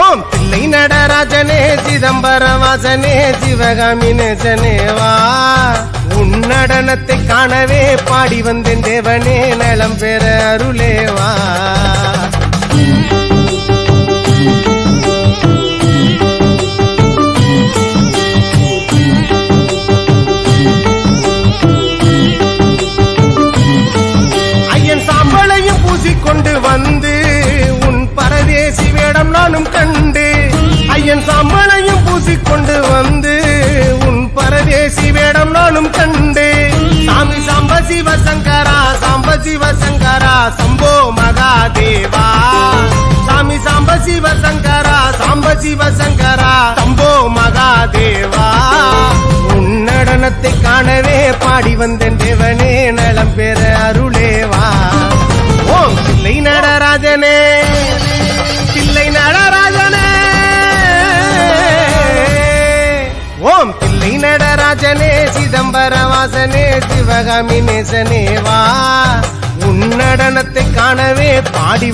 ஓம் பிள்ளை நடராஜனே சிதம்பர வாசனே சிவகாமி நேசனேவா உன் நடனத்தை காணவே பாடி வந்தேன் தேவனே நலம் பெற அருளேவா ஐயன் சாம்பளையும் பூசிக்கொண்டு வந்து இடம் நானும் கண்டு ஐயன் சாம்பலையும் பூசிக்கொண்டு வந்து உன் பரதேசி வேடம் நானும் கண்டு. சாமி சாம்ப சிவசங்கரா சாம்ப சிவசங்கரா சம்போ மகாதேவா. சாமி சாம்ப சிவசங்கரா சாம்ப சிவசங்கரா சம்போ மகாதேவா. உன் நடனத்தை காணவே பாடி வந்தேன் தேவனே நலம் பெற அருளேவா. ஓ பிள்ளை நடராஜனே. ஓம் பிள்ளை நடராஜனே சிதம்பர வாசனே சிவகாமி நேசனே வா. உன் நடனத்தை காணவே பாடி